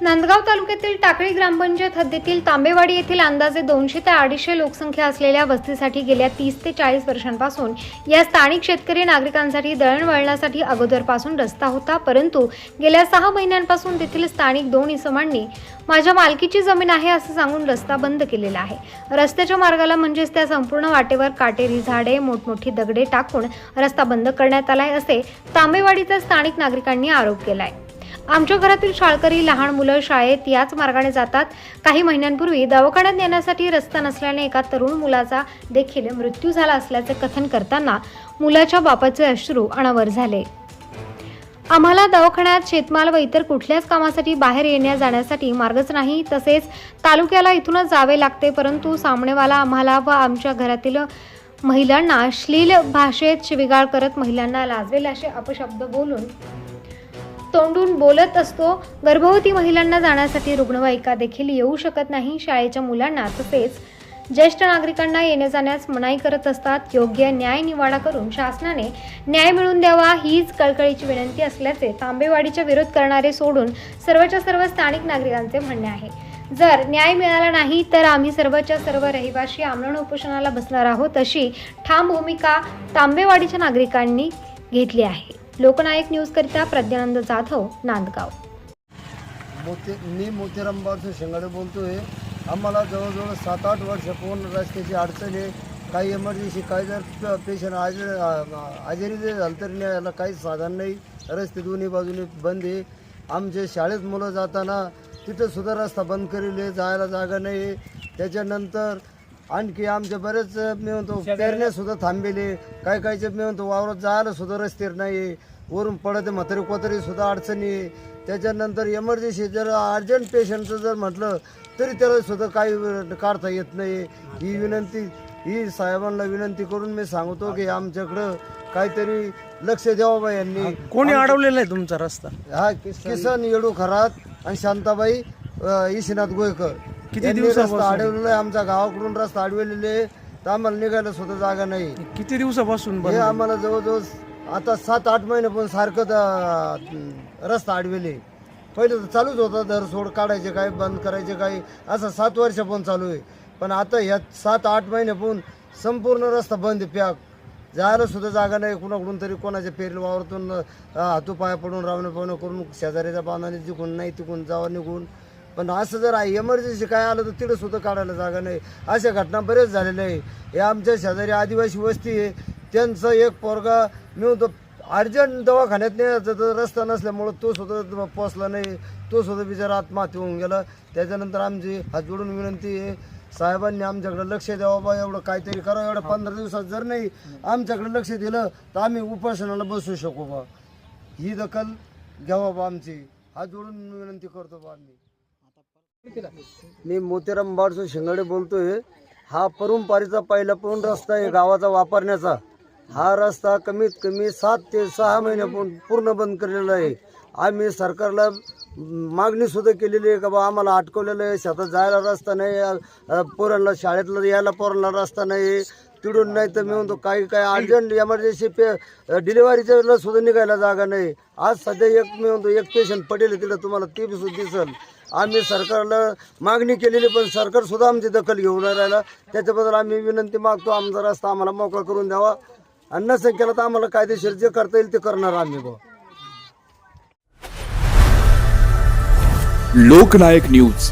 नांदगाव तालुक्यातील टाकळी ग्रामपंचायत हद्दीतील तांबेवाडी येथील अंदाजे दोनशे ते अडीचशे लोकसंख्या असलेल्या वस्तीसाठी गेल्या तीस ते चाळीस वर्षांपासून या स्थानिक शेतकरी नागरिकांसाठी दळणवळणासाठी अगोदरपासून रस्ता होता परंतु गेल्या सहा महिन्यांपासून तेथील स्थानिक दोन इसमांनी माझ्या मालकीची जमीन आहे असं सांगून रस्ता बंद केलेला आहे. रस्त्याच्या मार्गाला म्हणजेच त्या संपूर्ण वाटेवर काटेरी झाडे मोठमोठी दगडे टाकून रस्ता बंद करण्यात आलाय असे तांबेवाडीचा स्थानिक नागरिकांनी आरोप केलाय. आमच्या घरातील शाळकरी लहान मुलं शाळेत याच मार्गाने जातात. काही महिन्यांपूर्वी दवाखान्यात नेण्यासाठी रस्ता नसल्याने एका तरुण मुलाचा देखील मृत्यू झाला असल्याचे कथन करताना मुलाच्या बापाचे अश्रू अनावर झाले. आम्हाला दवाखान्यात शेतमाल व इतर कुठल्याच कामासाठी बाहेर येण्या जाण्यासाठी मार्गच नाही. तसेच तालुक्याला इथूनच जावे लागते परंतु सामनेवाला आम्हाला व आमच्या घरातील महिलांना श्लील भाषेत शिविगाळ करत महिलांना लाजवेल असे अपशब्द बोलून तोंडून बोलत असतो. गर्भवती महिलांना जाण्यासाठी रुग्णवाहिका देखील येऊ शकत नाही. शाळेच्या मुलांना तसेच ज्येष्ठ नागरिकांना येणे जाण्यास मनाई करत असतात. योग्य न्याय निवाडा करून शासनाने न्याय मिळवून द्यावा हीच कळकळीची विनंती असल्याचे तांबेवाडीचा विरोध करणारे सोडून सर्वच्या सर्व स्थानिक नागरिकांचे म्हणणे आहे. जर न्याय मिळाला नाही तर आम्ही सर्वच्या सर्व रहिवाशी आमरण उपोषणाला बसणार आहोत अशी ठाम भूमिका तांबेवाडीच्या नागरिकांनी घेतली आहे. लोकनायक न्यूजकरिता प्रज्ञानंद जाधव नांदगाव. मोती मी मोतीराम बाळसो बोलतो बोलतोय. आम्हाला जवळजवळ सात आठ वर्ष पूर्ण रस्त्याची अडचण आहे. काही इमर्जन्सी काही जर पेशंट आज आजारी जर झालं तरी नाही याला काहीच साधन नाही. रस्ते दोन्ही बाजूने बंद आहे. आमचे शाळेत मुलं जाताना तिथं सुद्धा रस्ता बंद करेल जायला जागा नाही. त्याच्यानंतर आणखी आमचे बरेच मी म्हणतो पेरण्या सुद्धा थांबेले. काही काहीचे मी म्हणतो वावरात जायला सुद्धा रस्ते नाही वरून पडते म्हातारी कोतारी सुद्धा अडचणी आहे. त्याच्यानंतर इमर्जन्सी जर अर्जंट पेशंटचं जर म्हटलं तरी त्याला सुद्धा काही काढता येत नाही ही विनंती ही साहेबांना विनंती करून मी सांगतो की आमच्याकडं काहीतरी लक्ष द्यावं बा यांनी. कोणी अडवलेला आहे तुमचा रस्ता? हा किसन येडू खरात आणि शांताबाई अ, ईशनाथ गोयकर. किती दिवसापासून? अडवलेला आहे आमच्या गावाकडून रस्ता अडवलेले आहे तर आम्हाला निघायला सुद्धा जागा नाही. किती दिवसापासून हे बंद आम्हाला जवळजवळ आता सात आठ महिने पण सारखं द- रस्ता अडवेले पहिले तर चालूच होता दर सोड काढायचे काय बंद करायचे काय असं सात वर्ष पण चालू आहे. पण आता ह्या सात आठ महिने पण संपूर्ण रस्ता बंद आहे पॅक जायला सुद्धा जागा नाही कुणाकडून तरी कोणाच्या पेरल वावरातून अं, हातूपाया पडून रावणे पावणे करून शेजाऱ्याच्या बांधाने जिकून नाही तिकून जावं निघून. पण असं जर इमर्जन्सी काय आलं तर तिथं सुद्धा काढायला जागा नाही. अशा घटना बरेच झालेल्या आहे. हे आमच्या शेजारी आदिवासी वस्ती आहे. त्यांचं एक पोरगा मी म्हणतो अर्जंट दवाखान्यात न्यायचा रस्ता नसल्यामुळं तो सुद्धा पोचला नाही. तो सुद्धा बिचारा आत्महत्या होऊन गेला. त्याच्यानंतर आमची हात जोडून विनंती आहे साहेबांनी आमच्याकडे लक्ष द्यावं बा एवढं काहीतरी करावं एवढं पंधरा दिवसात जर नाही आमच्याकडे लक्ष दिलं तर आम्ही उपोषणाला बसू शकू बा. ही दखल घ्यावा बा आमची. हात जोडून विनंती करतो बा आम्ही. मी मोतीराम बाडसो शिंगाडे बोलतोय. हा परंपरेचा पहिला पण रस्ता आहे गावाचा वापरण्याचा. हा रस्ता कमीत कमी सात ते सहा महिन्यापूर्वी पूर्ण बंद केलेला आहे. आम्ही सरकारला मागणी सुद्धा केलेली आहे का बा आम्हाला अटकवलेलं आहे. शेतात जायला रस्ता नाही. पोरांना शाळेतला यायला पोरांना रस्ता नाही. तिडून नाही तर मी म्हणतो काही काही अर्जंट एमर्जन्सी पे डिलिव्हरीच्या सुद्धा निघायला जागा नाही. आज सध्या एक मी म्हणतो एक पेशंट पडेल तिला तुम्हाला ते बी सुद्धा दिसल. आम्ही सरकारला मागणी केलेली पण सरकारसुद्धा आमची दखल घेऊन राहिला. त्याच्याबद्दल आम्ही विनंती मागतो आमचा रस्ता आम्हाला मोकळा करून द्यावा. आणि नसेल केला तर आम्हाला कायदेशीर जे करता येईल ते करणार आम्ही बुवा लोकनायक न्यूज.